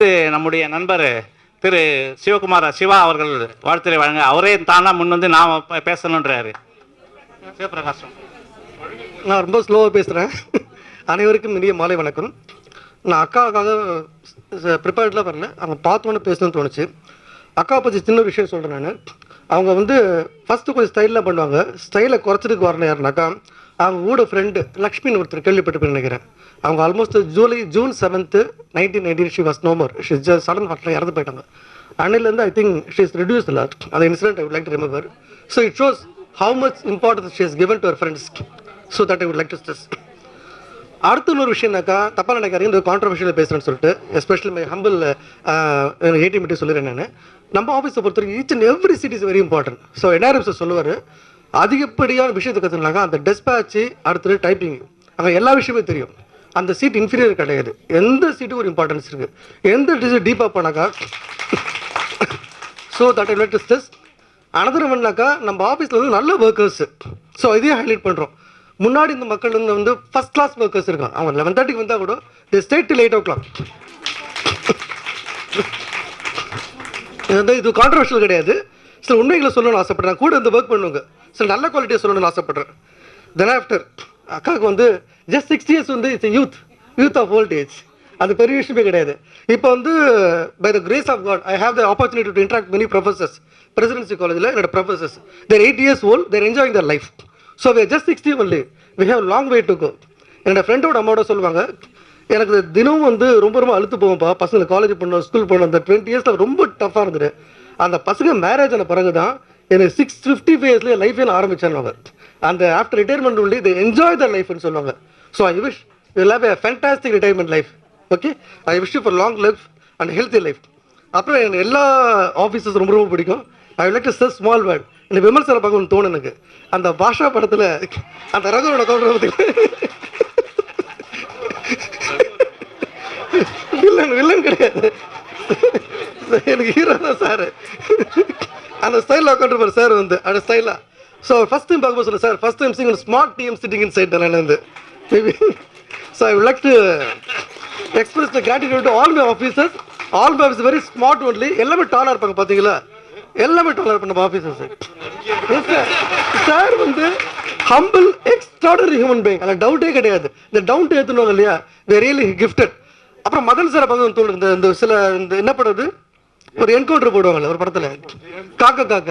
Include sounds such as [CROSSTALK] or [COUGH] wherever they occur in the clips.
நம்முடைய நண்பர் திரு சிவகுமார் சிவா அவர்கள் வாழ்த்துறை வழங்க அவரே தானா முன் வந்து நான் பேசணுன்றாரு சிவபிரகாசம். நான் ரொம்ப ஸ்லோவாக பேசுகிறேன் அனைவருக்கும் இனிய மாலை வணக்கம். நான் அக்காவுக்காக ப்ரிப்பேர்டில் வரல. அவங்க பார்த்தோன்னே பேசணும்னு தோணுச்சு. அக்காவை பற்றி சின்ன ஒரு விஷயம் சொல்கிறேன் நான். அவங்க வந்து ஃபஸ்ட்டு கொஞ்சம் ஸ்டைலில் பண்ணுவாங்க. ஸ்டைலை குறைச்சதுக்கு வரணும் யாருனாக்கா. அவங்க கூட ஃப்ரெண்டு லக்ஷ்மின்னு ஒருத்தர் கேள்விப்பட்டு நினைக்கிறேன். அவங்க almost July June seventh nineteen ninety she was normal she sudden ஹார்ட்டில் இறந்து போயிட்டாங்க. அன்னிலேருந்து I think she is reduce lot அந்த incident I would like to remember so it shows how much importance she is given to our friends so that I would like to stress அடுத்த இன்னொரு விஷயம்னாக்கா தப்பாக நினைக்காதீங்க இந்த controversial பேசுகிறேன்னு சொல்லிட்டு especially my humble AD meeting சொல்லிடுறேன் நான். நம்ம ஆஃபீஸை பொறுத்தவரைக்கும் each and every sit is very important so NRM sir சொல்லுவார் அதிகப்படியான விஷயத்தை கற்றுனாக்கா அந்த டெஸ்பேச்சு அடுத்தது டைப்பிங் அங்கே எல்லா விஷயமே தெரியும். அந்த சீட் இன்ஃபீரியர் கிடையாது. எந்த சீட்டுக்கும் ஒரு இம்பார்ட்டன்ஸ் இருக்குது எந்த டிசைன் டீப்பாக போனாக்கா so that I stress another பண்ணாக்கா நம்ம ஆஃபீஸில் வந்து நல்ல ஒர்க்கர்ஸ் ஸோ இதையும் ஹைலைட் பண்ணுறோம் முன்னாடி இந்த மக்கள் வந்து வந்து ஃபஸ்ட் கிளாஸ் ஒர்க்கர்ஸ் இருக்காங்க. அவங்க லெவன் தேர்ட்டிக்கு வந்தால் கூட the state till eight o'clock இது வந்து இது கான்ட்ரவர்ஷியல் கிடையாது. சில உண்மைகளை சொல்லணும்னு ஆசைப்படுறேன். கூட இந்த ஒர்க் பண்ணுவாங்க சில நல்ல குவாலிட்டியை சொல்லணும்னு ஆசைப்படுறேன். தென் ஆஃப்டர் அக்காவுக்கு வந்து ஜஸ்ட் சிக்ஸ்டி இயர்ஸ் வந்து it's youth youth of old age அது பெரிய விஷயமே கிடையாது. இப்போ வந்து by the grace of God I have the opportunity to interact many professors Presidency காலேஜில் என்னோட professors they're eight years old they're enjoying their life so we just sixty only we have long way to go என்னோட ஃப்ரெண்டோட அம்மாவோட சொல்லுவாங்க எனக்கு தினமும் வந்து ரொம்ப ரொம்ப அழுத்து போவோம்ப்பா பசங்க காலேஜ் போகணும் ஸ்கூல் போகணும். அந்த டுவெண்ட்டி இயர்ஸில் ரொம்ப டஃப்பாக இருந்தது. அந்த பசங்க மேரேஜ் ஆன பிறகு தான் எனக்கு சிக்ஸ் ஃபிஃப்டி ஃபைவ் லைஃப் லைஃபே நான் ஆரம்பிச்சேன் அவங்க அந்த ஆஃப்டர் ரிட்டையர்மெண்ட் ஒன்லி இது என்ஜாய் த லைஃப்னு சொல்லுவாங்க. So I wish you have a fantastic retirement life okay I wish for long life and healthy life அப்புறம் எனக்கு எல்லா ஆஃபீஸஸ் ரொம்ப ரொம்ப பிடிக்கும். I like to small word எனக்கு விமர்சனம் பார்க்கணும்னு தோணும் எனக்கு. அந்த பாஷா படத்தில் அந்த ரகுவோட தோன்ற வில்லன் வில்லன் [LAUGHS] கிடையாது. எனக்கு ஹீரோ தான் சார் அந்த ஸ்டைலில் உட்காந்துருப்பார் சார் வந்து. அந்த ஸ்டைலாக ஸோ ஃபஸ்ட் டைம் பார்க்கும்போது சொல்லுங்கள் sir first time sing smart TM sitting inside தான் வந்து. Maybe so I would like to express the gratitude to all my officers all my office very smart only எல்லாமே டாலாக இருப்பாங்க பார்த்தீங்களா எல்லாமே டாலாக இருப்பாங்க நம்ம ஆஃபீஸர்ஸ் சார் சார் வந்து ஹம்பிள் எக்ஸ்ட்ராடனரி ஹியூமன் பீங் அதில் டவுட்டே கிடையாது. இந்த டவுன் ஏற்றுனாங்க இல்லையா? வே ரியலி கிஃப்டட் அப்புறம் மதன் சார் பார்க்க தோணுது இந்த சில இந்த என்ன பண்ணுறது ஒரு என்கவுண்டர் போடுவாங்கல்ல ஒரு படத்தில். காக்க காக்க.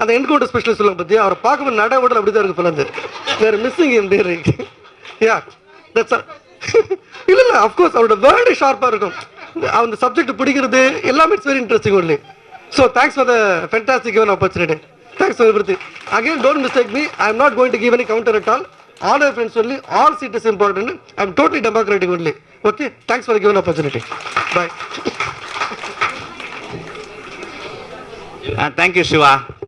அந்த என்கவுண்டர் ஸ்பெஷலிஸ்ட் சொல்லுவாங்க பத்தியா அவரை பார்க்கும்போது நட உடல் அப்படிதான் இருக்கு பிறந்து. வேறு missing in there yeah that's இல்ல இல்ல அஃப்கோர்ஸ் அவரோட வேர்டு ஷார்ப்பாக இருக்கும். அந்த சப்ஜெக்ட் பிடிக்கிறது எல்லாமே it's very interesting only so thanks for the fantastic given opportunity thanks for everything again don't mistake me I am not going to give any counter at all all our friends only all seat is important I am totally democratic only okay thanks for given opportunity bye thank you Siva